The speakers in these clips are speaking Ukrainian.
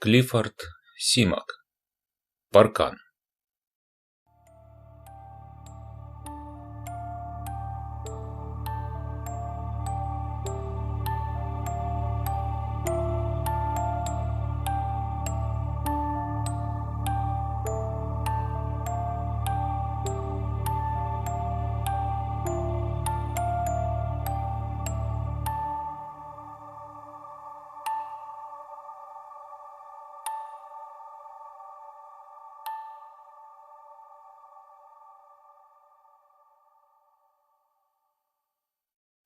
Кліфорд Симак. Паркан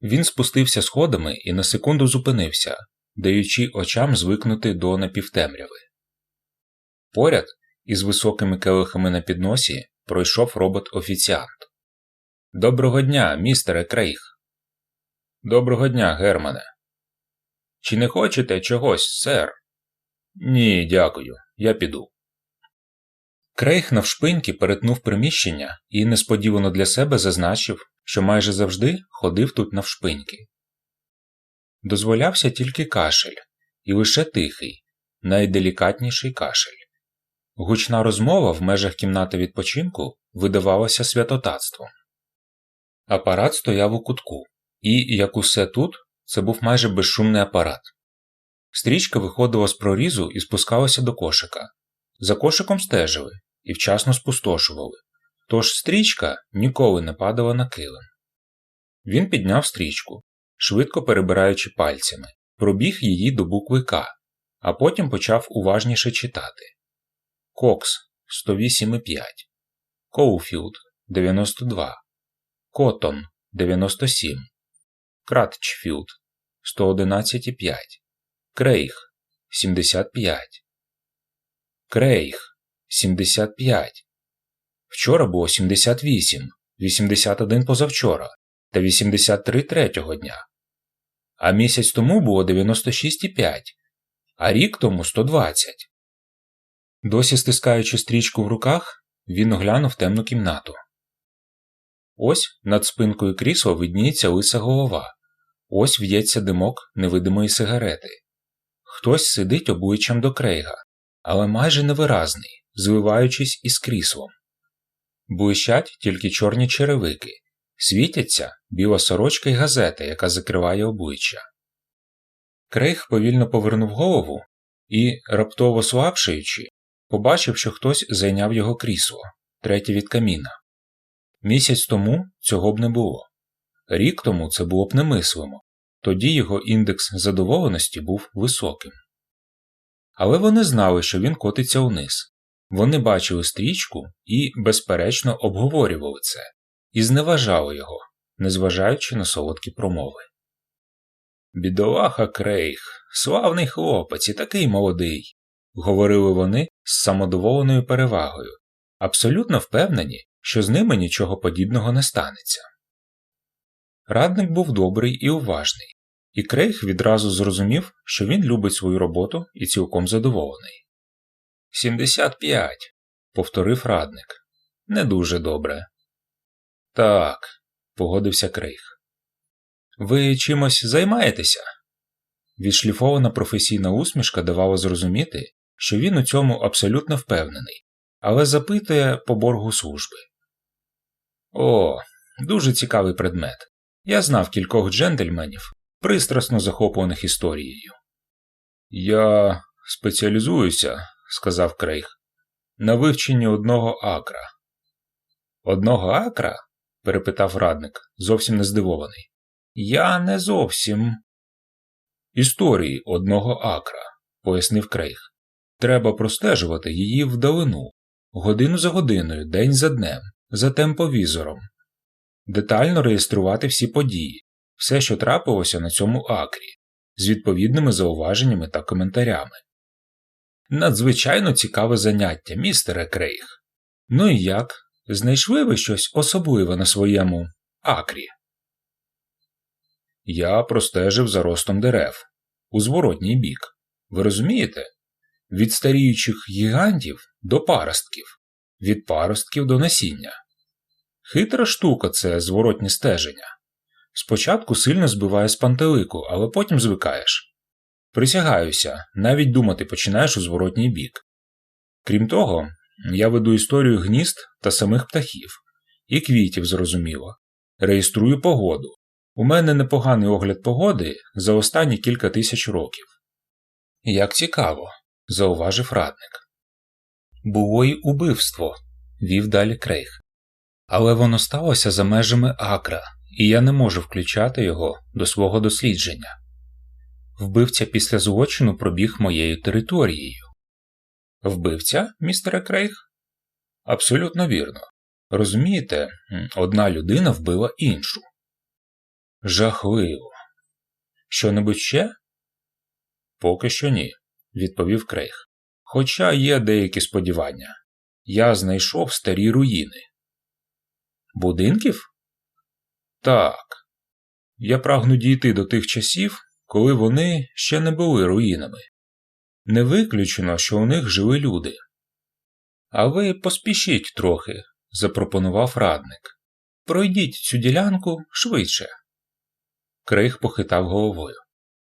Він спустився сходами і на секунду зупинився, даючи очам звикнути до напівтемряви. Поряд із високими келихами на підносі пройшов робот-офіціант. Доброго дня, містере Крейг. Доброго дня, Германе. Чи не хочете чогось, сер? Ні, дякую, я піду. Крейг навшпиньки перетнув приміщення і несподівано для себе зазначив, що майже завжди ходив тут навшпиньки. Дозволявся тільки кашель, і лише тихий, найделікатніший кашель. Гучна розмова в межах кімнати відпочинку видавалася святотатством. Апарат стояв у кутку, і, як усе тут, це був майже безшумний апарат. Стрічка виходила з прорізу і спускалася до кошика. За кошиком стежили і вчасно спустошували, тож стрічка ніколи не падала на килим. Він підняв стрічку, швидко перебираючи пальцями, пробіг її до букви К, а потім почав уважніше читати. Кокс 108,5, Коуфілд 92, Коттон 97, Кратчфілд 111,5, Крейг 75, Крейг 75. Вчора було 78, 81 позавчора та 83 третього дня. А місяць тому було 96,5, а рік тому 120. Досі стискаючи стрічку в руках, він оглянув темну кімнату. Ось над спинкою крісла видніється лиса голова, ось в'ється димок невидимої сигарети. Хтось сидить обличчям до крейга, але майже невиразний, зливаючись із кріслом. Блищать тільки чорні черевики, світяться біла сорочка й газета, яка закриває обличчя. Крейг повільно повернув голову і, раптово слабшаючи, побачив, що хтось зайняв його крісло, третє від каміна. Місяць тому цього б не було. Рік тому це було б немислимо, тоді його індекс задоволеності був високим. Але вони знали, що він котиться униз. Вони бачили стрічку і, безперечно, обговорювали це, і зневажали його, незважаючи на солодкі промови. Бідолаха Крейг, славний хлопець і такий молодий, говорили вони з самодоволеною перевагою, абсолютно впевнені, що з ними нічого подібного не станеться. Радник був добрий і уважний, і Крейг відразу зрозумів, що він любить свою роботу і цілком задоволений. Сімдесят п'ять, повторив радник. Не дуже добре. Так, погодився Крейг. Ви чимось займаєтеся? Відшліфована професійна усмішка давала зрозуміти, що він у цьому абсолютно впевнений, але запитує по боргу служби. О, дуже цікавий предмет. Я знав кількох джентльменів, пристрасно захоплених історією. Я спеціалізуюся, сказав Крейг, на вивченні одного акра. Одного акра? перепитав радник, зовсім не здивований. Я не зовсім. Історії одного акра, пояснив Крейг. Треба простежувати її вдалину, годину за годиною, день за днем, за темповізором, детально реєструвати всі події, все, що трапилося на цьому акрі, з відповідними зауваженнями та коментарями. Надзвичайно цікаве заняття, містере Крейг. Ну і як? Знайшли ви щось особливе на своєму акрі? Я простежив за ростом дерев у зворотній бік. Ви розумієте? Від старіючих гігантів до паростків, від паростків до насіння. Хитра штука це зворотнє стеження. Спочатку сильно збиває з пантелику, але потім звикаєш. Присягаюся, навіть думати починаєш у зворотній бік. Крім того, я веду історію гнізд та самих птахів, і квітів, зрозуміло, реєструю погоду. У мене непоганий огляд погоди за останні кілька тисяч років. Як цікаво, зауважив радник. Було й убивство, вів далі Крейг. Але воно сталося за межами акра, і я не можу включати його до свого дослідження. Вбивця після злочину пробіг моєю територією. Вбивця, містере Крейг? Абсолютно вірно. Розумієте, одна людина вбила іншу. Жахливо. Що-небудь ще? Поки що ні, відповів Крейг. Хоча є деякі сподівання. Я знайшов старі руїни. Будинків? Так. Я прагну дійти до тих часів, коли вони ще не були руїнами. Не виключено, що у них жили люди. А ви поспішіть трохи, запропонував радник. Пройдіть цю ділянку швидше. Крейг похитав головою.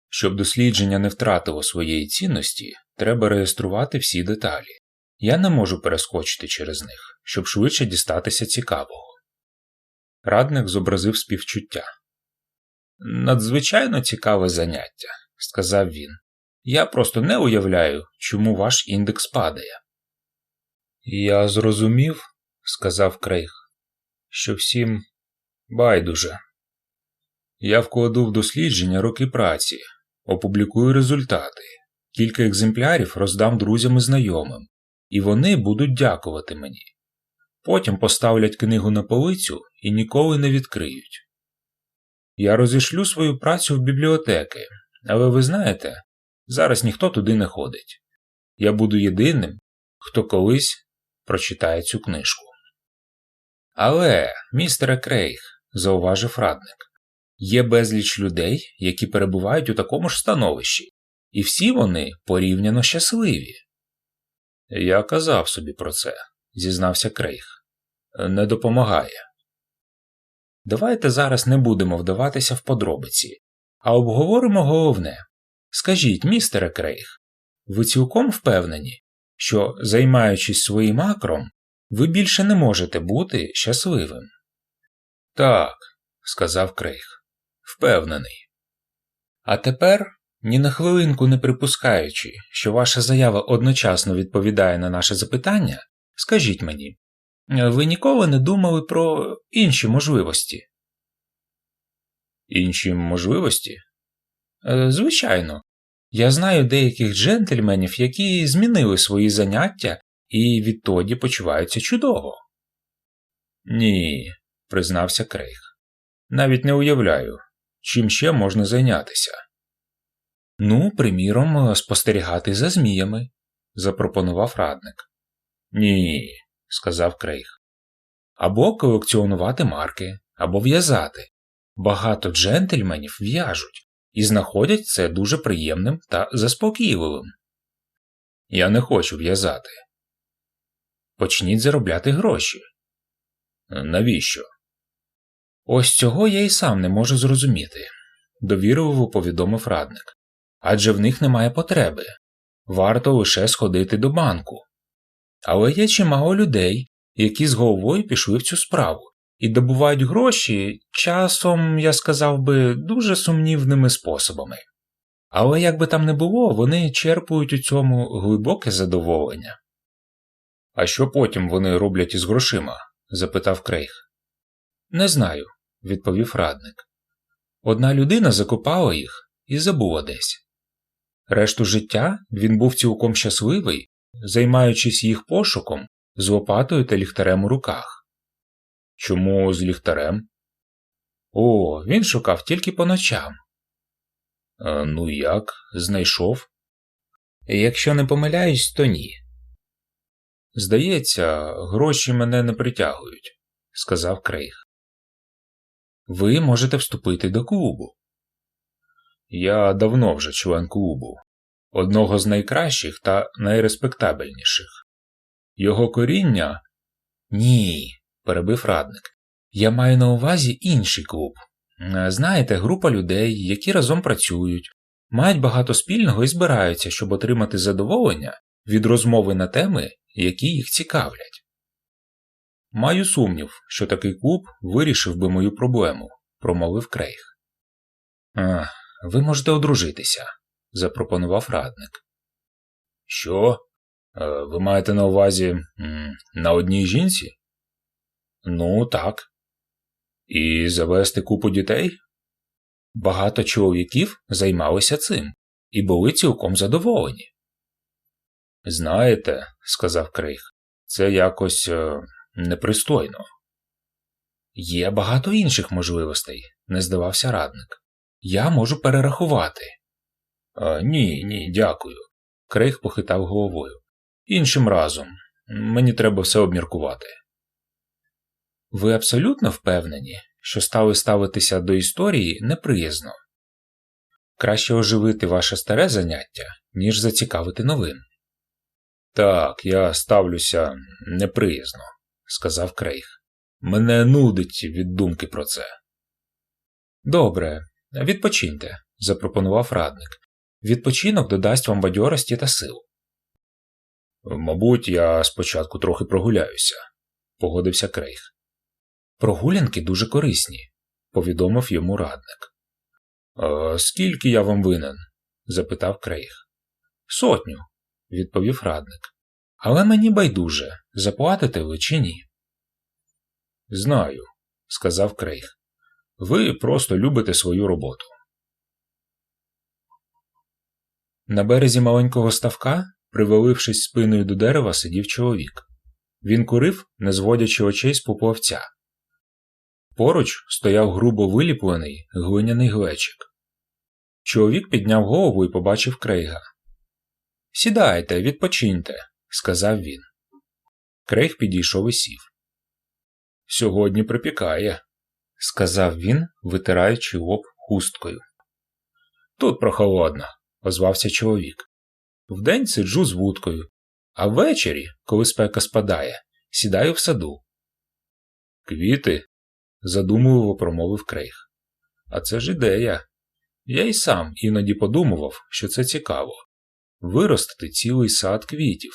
Щоб дослідження не втратило своєї цінності, треба реєструвати всі деталі. Я не можу перескочити через них, щоб швидше дістатися цікавого. Радник зобразив співчуття. Надзвичайно цікаве заняття, сказав він. Я просто не уявляю, чому ваш індекс падає. Я зрозумів, сказав Крейг, що всім байдуже. Я вкладу в дослідження роки праці, опублікую результати, кілька екземплярів роздам друзям і знайомим, і вони будуть дякувати мені. Потім поставлять книгу на полицю і ніколи не відкриють. Я розішлю свою працю в бібліотеки, але ви знаєте, зараз ніхто туди не ходить. Я буду єдиним, хто колись прочитає цю книжку. Але, містере Крейг, зауважив радник, є безліч людей, які перебувають у такому ж становищі, і всі вони порівняно щасливі. Я казав собі про це, зізнався Крейг. Не допомагає. Давайте зараз не будемо вдаватися в подробиці, а обговоримо головне. Скажіть, містере Крейг, ви цілком впевнені, що, займаючись своїм акром, ви більше не можете бути щасливим? Так, сказав Крейг, впевнений. А тепер, ні на хвилинку не припускаючи, що ваша заява одночасно відповідає на наше запитання, скажіть мені, ви ніколи не думали про інші можливості? Інші можливості? Е, звичайно. Я знаю деяких джентльменів, які змінили свої заняття і відтоді почуваються чудово. Ні, признався Крейг. Навіть не уявляю, чим ще можна зайнятися. Ну, приміром, спостерігати за зміями, запропонував радник. Ні, сказав Крейг. Або колекціонувати марки, або в'язати. Багато джентльменів в'яжуть і знаходять це дуже приємним та заспокійливим. Я не хочу в'язати. Почніть заробляти гроші. Навіщо? Ось цього я й сам не можу зрозуміти, довірливо повідомив радник. Адже в них немає потреби. Варто лише сходити до банку. Але є чимало людей, які з головою пішли в цю справу і добувають гроші часом, я сказав би, дуже сумнівними способами. Але як би там не було, вони черпують у цьому глибоке задоволення. А що потім вони роблять із грошима? запитав Крейг. Не знаю, відповів радник. Одна людина закопала їх і забула десь. Решту життя він був цілком щасливий, займаючись їх пошуком з лопатою та ліхтарем у руках. Чому з ліхтарем? О, він шукав тільки по ночам. А, ну як, знайшов? Якщо не помиляюсь, то ні. Здається, гроші мене не притягують, сказав Крейг. Ви можете вступити до клубу. Я давно вже член клубу, одного з найкращих та найреспектабельніших. Його коріння. Ні, перебив радник. Я маю на увазі інший клуб. Знаєте, група людей, які разом працюють, мають багато спільного і збираються, щоб отримати задоволення від розмови на теми, які їх цікавлять. Маю сумнів, що такий клуб вирішив би мою проблему, промовив Крейг. А, ви можете одружитися, запропонував радник. Що? Е, Ви маєте на увазі на одній жінці? Ну, так. І завести купу дітей? Багато чоловіків займалися цим і були цілком задоволені. Знаєте, сказав Крейг, це якось е, непристойно. Є багато інших можливостей, не здавався радник. Я можу перерахувати. Ні, ні, дякую. Крейг похитав головою. Іншим разом. Мені треба все обміркувати. Ви абсолютно впевнені, що стали ставитися до історії неприязно. Краще оживити ваше старе заняття, ніж зацікавити новим. Так, я ставлюся неприязно, сказав Крейг. Мене нудить від думки про це. Добре, відпочиньте, запропонував радник. Відпочинок додасть вам бадьорості та сил. Мабуть, я спочатку трохи прогуляюся, погодився Крейг. Прогулянки дуже корисні, повідомив йому радник. «А скільки я вам винен? запитав Крейг. Сотню, відповів радник. Але мені байдуже, заплатите ви чи ні? Знаю, сказав Крейг. Ви просто любите свою роботу. На березі маленького ставка, привалившись спиною до дерева, сидів чоловік. Він курив, не зводячи очей з поплавця. Поруч стояв грубо виліплений глиняний глечик. Чоловік підняв голову і побачив Крейга. Сідайте, відпочиньте, сказав він. Крейг підійшов і сів. Сьогодні припікає, сказав він, витираючи лоб хусткою. Тут прохолодно, озвався чоловік. Вдень сиджу з вудкою, а ввечері, коли спека спадає, сідаю в саду. Квіти, задумливо промовив Крейг. А це ж ідея. Я й сам іноді подумував, що це цікаво виростити цілий сад квітів.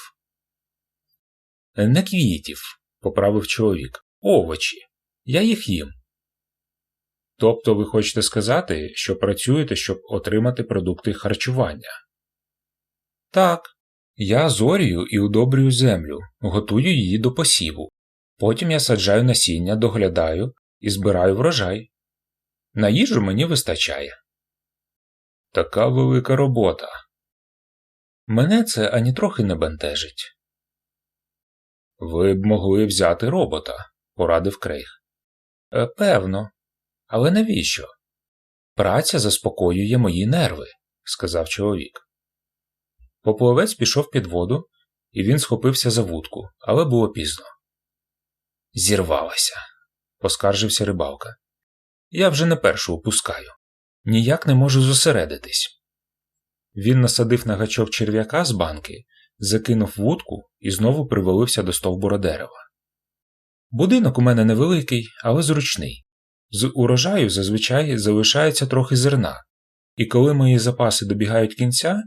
Не квітів, поправив чоловік, овочі. Я їх їм. Тобто ви хочете сказати, що працюєте, щоб отримати продукти харчування? Так, я зорію і удобрюю землю, готую її до посіву. Потім я саджаю насіння, доглядаю і збираю врожай. На їжу мені вистачає. Така велика робота. Мене це ані трохи не бентежить. Ви б могли взяти робота, порадив Крейг. «Е, Певно, але навіщо? Праця заспокоює мої нерви, сказав чоловік. Поплавець пішов під воду, і він схопився за вудку, але було пізно. Зірвалася, поскаржився рибалка. Я вже не першу опускаю. Ніяк не можу зосередитись. Він насадив на гачок черв'яка з банки, закинув вудку і знову привалився до стовбура дерева. Будинок у мене невеликий, але зручний. З урожаю зазвичай залишається трохи зерна, і коли мої запаси добігають кінця,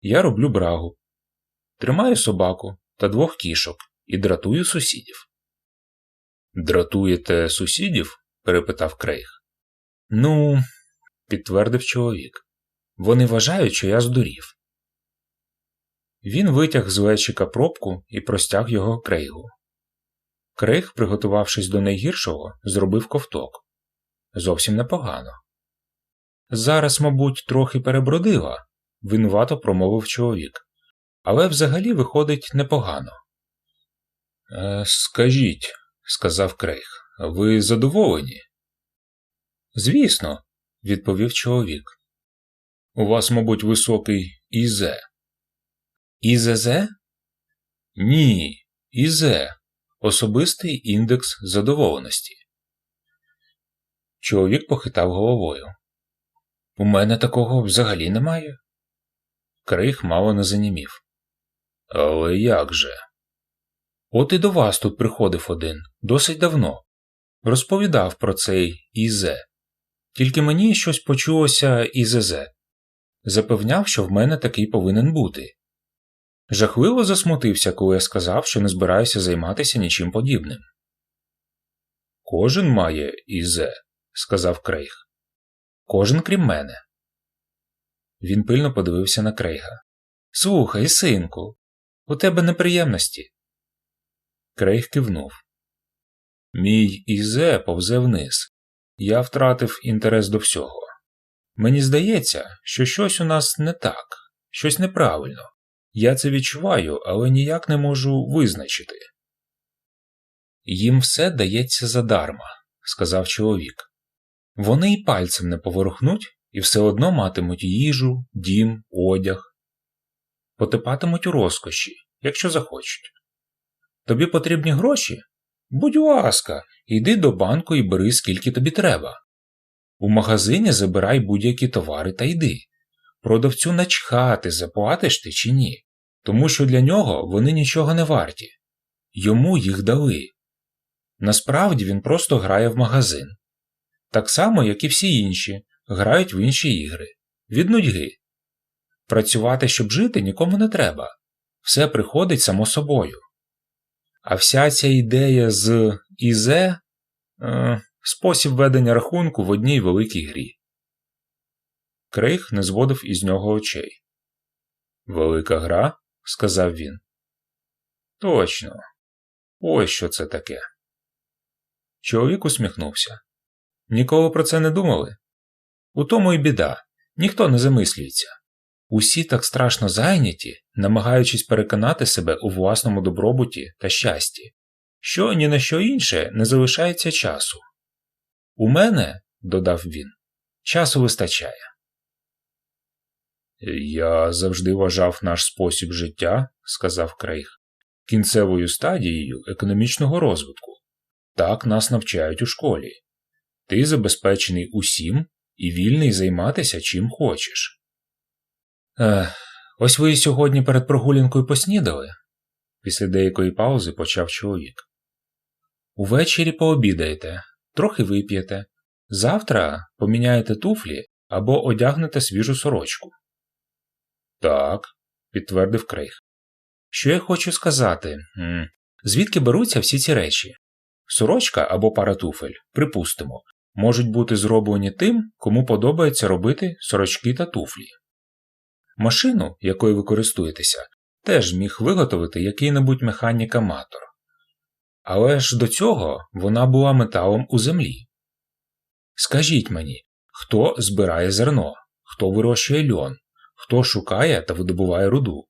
я роблю брагу. Тримаю собаку та двох кішок і дратую сусідів. Дратуєте сусідів? перепитав Крейг. Ну, підтвердив чоловік. Вони вважають, що я здурів. Він витяг з лечика пробку і простяг його крейгу. Крейг, приготувавшись до найгіршого, зробив ковток. Зовсім непогано. Зараз, мабуть, трохи перебродила, винувато промовив чоловік. Але взагалі виходить непогано. «Е, Скажіть, сказав Крейг, ви задоволені? Звісно, відповів чоловік. У вас, мабуть, високий Ізе. ІЗЗ? Ні, Ізе. Особистий індекс задоволеності. Чоловік похитав головою. У мене такого взагалі немає. Крейг мало не занімів. Але як же? От і до вас тут приходив один досить давно. Розповідав про цей Ізе. Тільки мені щось почулося ІЗЗ. запевняв, що в мене такий повинен бути. Жахливо засмутився, коли я сказав, що не збираюся займатися нічим подібним. Кожен має Ізе, сказав Крейг. Кожен крім мене. Він пильно подивився на Крейга. Слухай, синку, у тебе неприємності. Крейг кивнув. Мій Ізе повзе вниз. Я втратив інтерес до всього. Мені здається, що щось у нас не так, щось неправильно. Я це відчуваю, але ніяк не можу визначити. Їм все дається задарма, сказав чоловік. Вони й пальцем не поворухнуть і все одно матимуть їжу, дім, одяг. Потипатимуть у розкоші, якщо захочуть. Тобі потрібні гроші? Будь ласка, йди до банку і бери скільки тобі треба. У магазині забирай будь-які товари та йди. Продавцю начхати, заплатиш ти чи ні, тому що для нього вони нічого не варті. Йому їх дали. Насправді він просто грає в магазин. Так само, як і всі інші, грають в інші ігри. Від нудьги. Працювати, щоб жити, нікому не треба. Все приходить само собою. А вся ця ідея з Ізе е, спосіб ведення рахунку в одній великій грі. Крейг не зводив із нього очей. Велика гра? сказав він. Точно. Ось що це таке. Чоловік усміхнувся. Ніколи про це не думали? У тому й біда, ніхто не замислюється. Усі так страшно зайняті, намагаючись переконати себе у власному добробуті та щасті, що ні на що інше не залишається часу. У мене, додав він, часу вистачає. Я завжди вважав наш спосіб життя, сказав Крейг, кінцевою стадією економічного розвитку. Так нас навчають у школі. Ти забезпечений усім і вільний займатися чим хочеш. Ех, ось ви сьогодні перед прогулянкою поснідали? Після деякої паузи почав чоловік. Увечері пообідаєте, трохи вип'єте. Завтра поміняєте туфлі або одягнете свіжу сорочку. Так, підтвердив Крейг. Що я хочу сказати? Звідки беруться всі ці речі? Сорочка або пара туфель, припустимо, можуть бути зроблені тим, кому подобається робити сорочки та туфлі. Машину, якою ви користуєтеся, теж міг виготовити який-небудь механік-аматор. Але ж до цього вона була металом у землі. Скажіть мені, хто збирає зерно, хто вирощує льон, хто шукає та видобуває руду?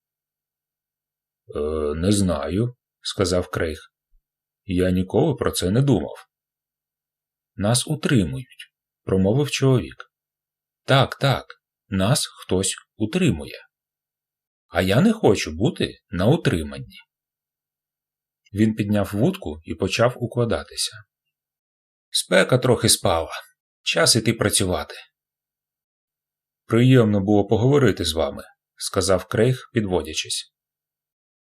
«Е, Не знаю, сказав Крейг. Я ніколи про це не думав. Нас утримують, промовив чоловік. Так, так, нас хтось утримує. А я не хочу бути на утриманні. Він підняв вудку і почав укладатися. Спека трохи спала. Час іти працювати. Приємно було поговорити з вами, сказав Крейг, підводячись.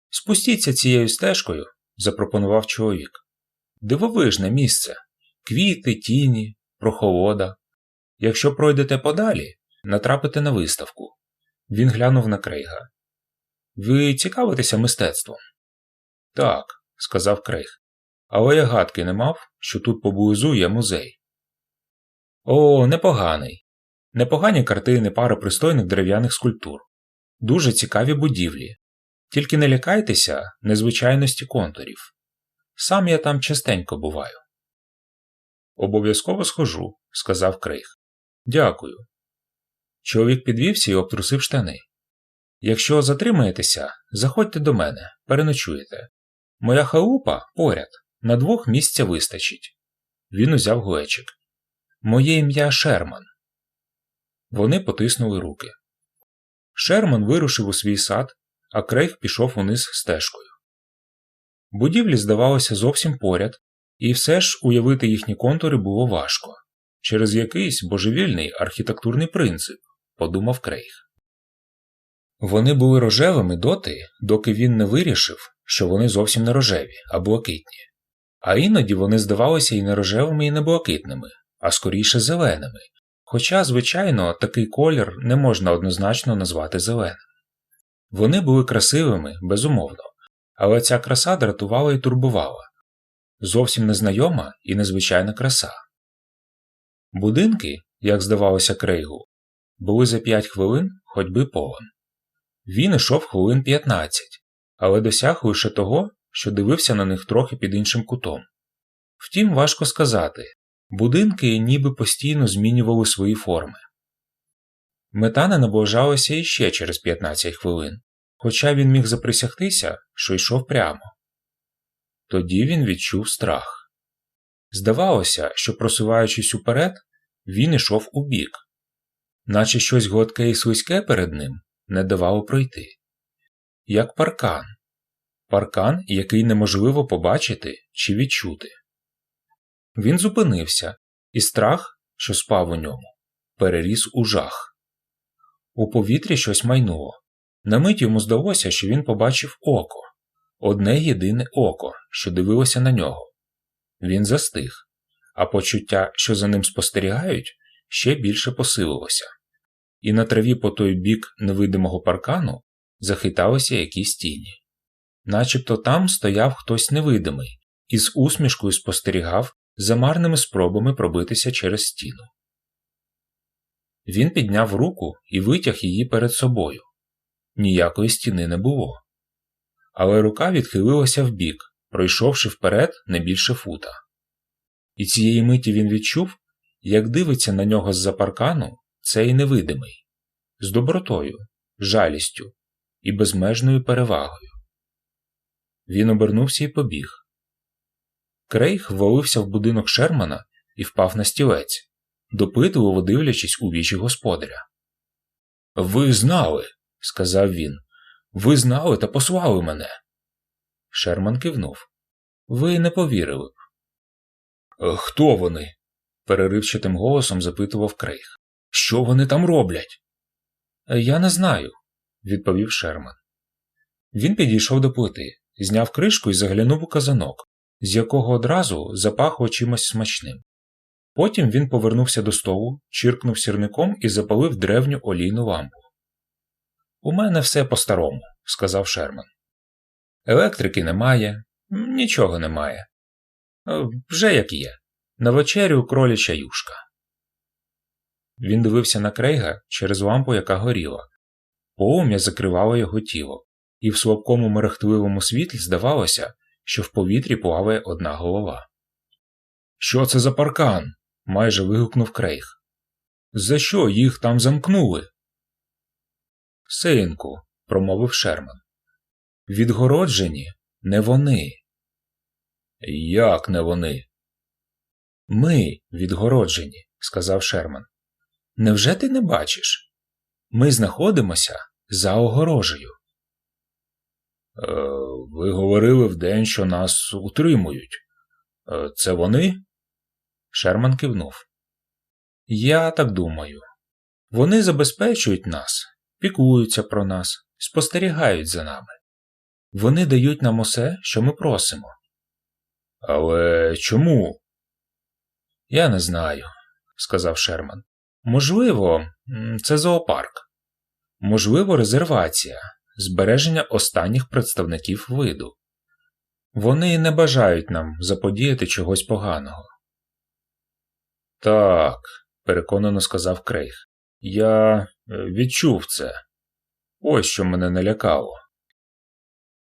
Спустіться цією стежкою, запропонував чоловік. Дивовижне місце квіти, тіні, прохолода. Якщо пройдете подалі, натрапите на виставку. Він глянув на Крейга. Ви цікавитеся мистецтвом? Так, сказав Крейг. Але я гадки не мав, що тут поблизу є музей. О, непоганий. Непогані картини, пара пристойних дерев'яних скульптур. Дуже цікаві будівлі. Тільки не лякайтеся незвичайності контурів. Сам я там частенько буваю. Обов'язково схожу, сказав Крейг. Дякую. Чоловік підвівся і обтрусив штани. Якщо затримаєтеся, заходьте до мене, переночуєте. Моя халупа поряд, на двох місця вистачить. Він узяв глечик. Моє ім'я Шерман. Вони потиснули руки. Шерман вирушив у свій сад, а Крейг пішов униз стежкою. Будівлі здавалося зовсім поряд, і все ж уявити їхні контури було важко через якийсь божевільний архітектурний принцип, подумав Крейг. Вони були рожевими доти, доки він не вирішив, що вони зовсім не рожеві, а блакитні. А іноді вони здавалися і не рожевими, і не блакитними, а скоріше зеленими, Хоча, звичайно, такий колір не можна однозначно назвати зеленим. Вони були красивими, безумовно, але ця краса дратувала і турбувала зовсім незнайома і незвичайна краса. Будинки, як здавалося Крейгу, були за 5 хвилин ходьби повон. Він ішов хвилин 15, але досяг лише того, що дивився на них трохи під іншим кутом. Втім, важко сказати будинки ніби постійно змінювали свої форми. Мета не наближалася іще через 15 хвилин, хоча він міг заприсягтися, що йшов прямо. Тоді він відчув страх. Здавалося, що, просуваючись уперед, він ішов у бік, наче щось гладке і слизьке перед ним не давало пройти. Як паркан, паркан, який неможливо побачити чи відчути. Він зупинився, і страх, що спав у ньому, переріс у жах. У повітрі щось майнуло. На мить йому здалося, що він побачив око одне єдине око, що дивилося на нього. Він застиг, а почуття, що за ним спостерігають, ще більше посилилося. І на траві по той бік невидимого паркану захиталися якісь тіні. Начебто там стояв хтось невидимий і з усмішкою спостерігав за марними спробами пробитися через стіну. Він підняв руку і витяг її перед собою. Ніякої стіни не було але рука відхилилася вбік, пройшовши вперед не більше фута. І цієї миті він відчув, як дивиться на нього з-за паркану цей невидимий, з добротою, жалістю і безмежною перевагою. Він обернувся і побіг. Крейг ввалився в будинок Шермана і впав на стілець, допитливо дивлячись у вічі господаря. Ви знали, сказав він, ви знали та послали мене. Шерман кивнув. Ви не повірили. «Е, Хто вони? переривчатим голосом запитував Крейг. Що вони там роблять? «Е, я не знаю, відповів Шерман. Він підійшов до плити, зняв кришку і заглянув у казанок, з якого одразу запахло чимось смачним. Потім він повернувся до столу, чиркнув сірником і запалив древню олійну лампу. У мене все по-старому, сказав Шерман. Електрики немає, нічого немає. Е, вже як є. На вечерю кроляча юшка. Він дивився на крейга через лампу, яка горіла. Полум'я закривало його тіло, і в слабкому мерехтливому світлі здавалося, що в повітрі плаває одна голова. Що це за паркан? майже вигукнув крейг. За що їх там замкнули? Синку, промовив Шерман. Відгороджені не вони. Як не вони? Ми відгороджені, сказав Шерман. Невже ти не бачиш? Ми знаходимося за огорожею. Е, ви говорили вдень, що нас утримують. Е, це вони? Шерман кивнув. Я так думаю. Вони забезпечують нас піклуються про нас, спостерігають за нами. Вони дають нам усе, що ми просимо. Але чому? Я не знаю, сказав Шерман. Можливо, це зоопарк, можливо, резервація, збереження останніх представників виду. Вони не бажають нам заподіяти чогось поганого. Так, переконано сказав Крейг. Я відчув це. Ось що мене налякало.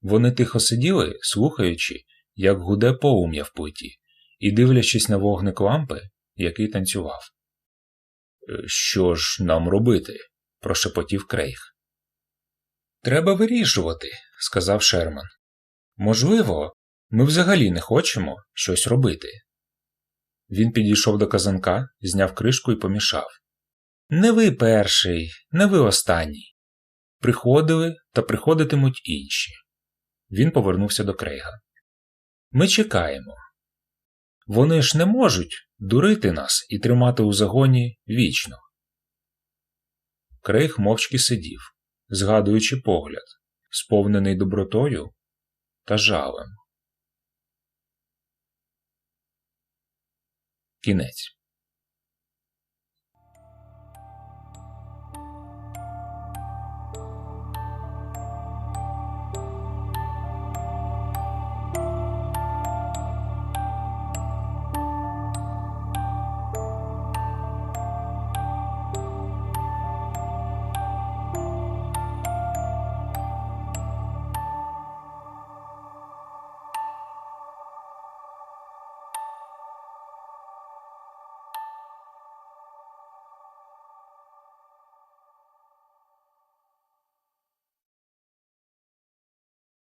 Вони тихо сиділи, слухаючи, як гуде полум'я в плиті, і дивлячись на вогник лампи, який танцював. «Е, що ж нам робити? прошепотів Крейг. Треба вирішувати, сказав Шерман. Можливо, ми взагалі не хочемо щось робити. Він підійшов до казанка, зняв кришку і помішав. Не ви перший, не ви останній. Приходили та приходитимуть інші. Він повернувся до Крейга. Ми чекаємо. Вони ж не можуть дурити нас і тримати у загоні вічно. Крейг мовчки сидів, згадуючи погляд, сповнений добротою та жалем. Кінець